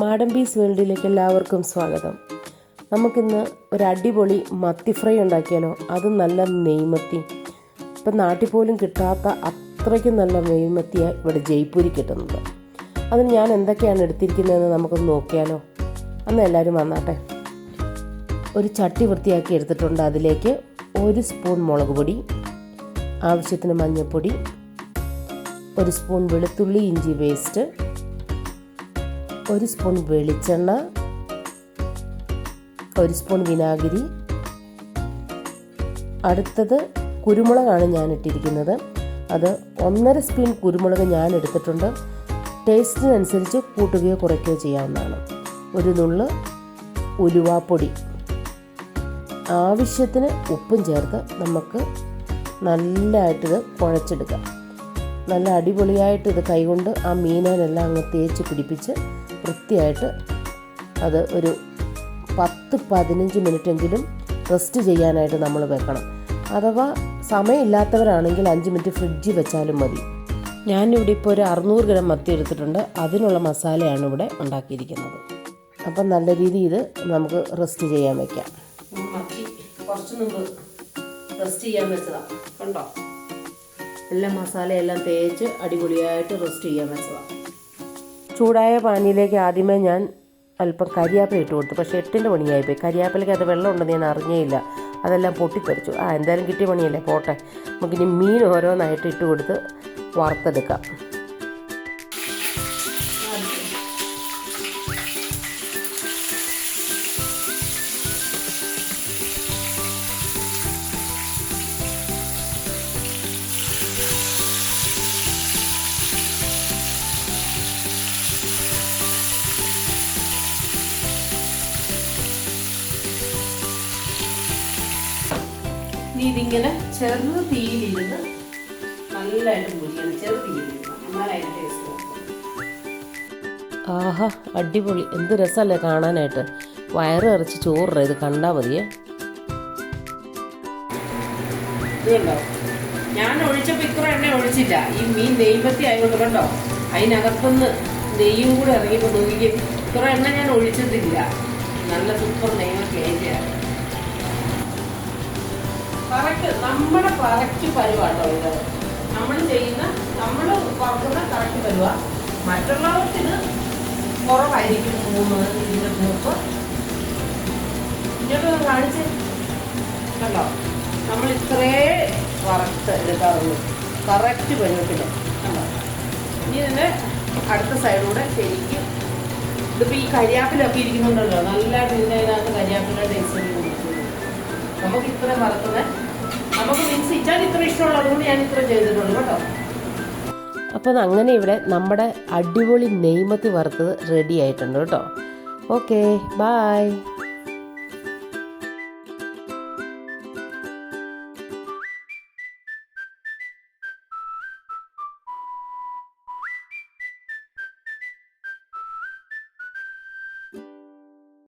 മാഡംബീസ് വേൾഡിലേക്ക് എല്ലാവർക്കും സ്വാഗതം. നമുക്കിന്ന് ഒരു അടിപൊളി മത്തി ഫ്രൈ ഉണ്ടാക്കിയാലോ? അത് നല്ല നെയ്മത്തി. ഇപ്പം നാട്ടിൽ പോലും കിട്ടാത്ത അത്രയ്ക്കും നല്ല നെയ്മത്തിയാണ് ഇവിടെ ജയ്പൂരി കിട്ടുന്നത്. അതിന് ഞാൻ എന്തൊക്കെയാണ് എടുത്തിരിക്കുന്നതെന്ന് നമുക്കൊന്ന് നോക്കിയാലോ? അന്ന് എല്ലാവരും വന്നാട്ടെ. ഒരു ചട്ടി വൃത്തിയാക്കി എടുത്തിട്ടുണ്ട് അതിലേക്ക് ഒരു സ്പൂൺ മുളക് പൊടി ആവശ്യത്തിന് മഞ്ഞൾപ്പൊടി ഒരു സ്പൂൺ വെളുത്തുള്ളി ഇഞ്ചി പേസ്റ്റ് ഒരു സ്പൂൺ വെളിച്ചെണ്ണ ഒരു സ്പൂൺ വിനാഗിരി. അടുത്തത് കുരുമുളകാണ് ഞാൻ ഇട്ടിരിക്കുന്നത് അത് ഒന്നര സ്പൂൺ കുരുമുളക് ഞാൻ എടുത്തിട്ടുണ്ട് ടേസ്റ്റിനനുസരിച്ച് കൂട്ടുകയോ കുറയ്ക്കുകയോ ചെയ്യാവുന്നതാണ്. ഒരു നുള്ള് ഉലുവാപ്പൊടി. ആവശ്യത്തിന് ഉപ്പും ചേർത്ത് നമുക്ക് നല്ലതായിട്ടിത് കുഴച്ചെടുക്കാം. നല്ല അടിപൊളിയായിട്ട് ഇത് കൈകൊണ്ട് ആ മീനിനെല്ലാം അങ്ങ് തേച്ച് പിടിപ്പിച്ച് വൃത്തിയായിട്ട് അത് ഒരു പത്ത് പതിനഞ്ച് മിനിറ്റെങ്കിലും റെസ്റ്റ് ചെയ്യാനായിട്ട് നമ്മൾ വെക്കണം. അഥവാ സമയമില്ലാത്തവരാണെങ്കിൽ അഞ്ച് മിനിറ്റ് ഫ്രിഡ്ജിൽ വെച്ചാലും മതി. ഞാനിവിടെ ഇപ്പോൾ ഒരു അറുന്നൂറ് ഗ്രാം മത്തി എടുത്തിട്ടുണ്ട്. അതിനുള്ള മസാലയാണ് ഇവിടെ ഉണ്ടാക്കിയിരിക്കുന്നത്. അപ്പം നല്ല രീതിയിൽ നമുക്ക് റെസ്റ്റ് ചെയ്യാൻ വയ്ക്കാം മത്തി കുറച്ച് മുമ്പ് റെസ്റ്റ് ചെയ്യാൻ വെച്ചതാണ് കണ്ടോ? എല്ലാം മസാലയെല്ലാം തേച്ച് അടിപൊളിയായിട്ട് റോസ്റ്റ് ചെയ്യാൻ വെച്ചതാണ് ചൂടായ പാനിയിലേക്ക് ആദ്യമേ ഞാൻ അല്പം കരിയാപ്പില ഇട്ട് കൊടുത്തു. പക്ഷേ എട്ടിന്റെ പണിയായിപ്പോയി. കരിയാപ്പിലയ്ക്ക് അത് വെള്ളം ഉണ്ടെന്ന് ഞാൻ അറിഞ്ഞേയില്ല. അതെല്ലാം പൊട്ടിത്തെറിച്ചു. ആ എന്തായാലും കിട്ടിയ പണിയല്ലേ? പോട്ടെ. നമുക്കിനി മീൻ ഓരോന്നായിട്ട് ഇട്ട് കൊടുത്ത് വറുത്തെടുക്കാം. നീ ഇതിങ്ങനെ ചെറു തീയിലിരുന്ന് നല്ലതായിട്ട് മുരിക്കണം ചെറു തീയിലിരുന്ന്. എന്നാലതിന്റെ ടേസ്റ്റ് ആഹാ അടിപൊളി. എന്ത് രസമല്ലേ കാണാനായിട്ട്. വയറ് ഇറച്ചി ചോറ് ഇത് കണ്ടാൽ മതിയേ. ഞാൻ ഒഴിച്ചപ്പോൾ ഇത്ര എണ്ണ ഒഴിച്ചില്ല. ഈ മീൻ നെയ്പത്തി ആയതുകൊണ്ട് കണ്ടോ? അതിനകത്തുനിന്ന് നെയ്യും കൂടെ ഇറങ്ങിയപ്പോൾ നോക്കിക്കും ഇത്ര എണ്ണ ഞാൻ ഒഴിച്ചതില്ല നല്ല സൂപ്പർ നെയ്മൊക്കെ ആയിട്ടാണ് കറക്റ്റ് നമ്മുടെ കറക്റ്റ് പരുവാട്ടോ ഇത്. നമ്മൾ ചെയ്യുന്ന നമ്മൾ വറക്കുന്ന കറക്റ്റ് പരുവ മറ്റുള്ളവർക്ക് കുറവായിരിക്കും മൂന്ന് ഇതിന്റെ മൂപ്പ് ഇങ്ങോട്ട് കാണിച്ച്. കണ്ടോ? നമ്മൾ ഇത്രേ വറുത്ത് എടുക്കാറുള്ളൂ. കറക്റ്റ് പരുവത്തിൽ കണ്ടോ? ഇനി ഇതിന്റെ അടുത്ത സൈഡിലൂടെ ശരിക്കും ഇതിപ്പോൾ ഈ കരിയാപ്പിലൊക്കെ ഇരിക്കുന്നുണ്ടല്ലോ. നല്ലതായിട്ട് ഇതിന്റെ അതിനകത്ത് കരിയാപ്പിന്റെ ടേസ്റ്റ് നമുക്ക് ഇത്ര വറുത്തത്. നമുക്ക് മീൻസ് ഇച്ചാൻ ഇത്ര ഇഷ്ടമുള്ളതുകൊണ്ട് ഞാൻ ഇത്ര ചെയ്തിട്ടുള്ളൂ കേട്ടോ. അപ്പോൾ അങ്ങനെ ഇവിടെ നമ്മുടെ അടിപൊളി നെയ്മത്തി വറുത്തത് റെഡി ആയിട്ടുണ്ട് കേട്ടോ. Okay bye